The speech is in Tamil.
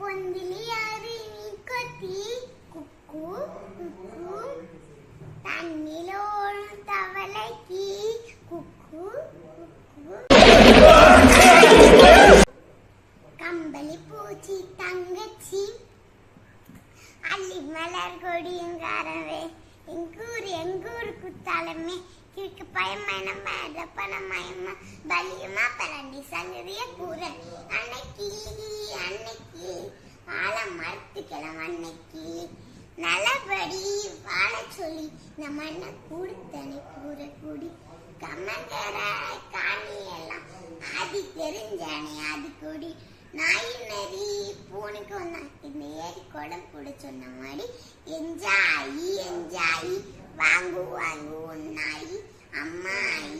పొందిలి అది నీకొత్తి కుక్కు కుక్కు తన్నిలో తవలకి కుక్కు கம்பளி பூச்சி தங்கச்சி அள்ளி மலர் கொடியும் காரவே எங்கூர் எங்கூருக்கு தலைமை கிழக்கு பயமயனமா எதப்பனமயமா பலியுமா பரண்டி சங்கதிய கூறன் அன்னைக்கு அன்னைக்கு ஆள மறுத்துக்கலாம் அன்னைக்கு. நல்லபடி வாழ சொல்லி நம்ம என்ன கூடுத்தனை கூற கூடி. கம்மங்கர காணி எல்லாம் அது தெரிஞ்சானே அது கூடி. நாய் நரி பூனுக்கு வந்தான் இந்த ஏரி குடம் கூட சொன்ன மாதிரி என்ஜாயி என்ஜாயி. வாங்கு வாங்கு. mamá.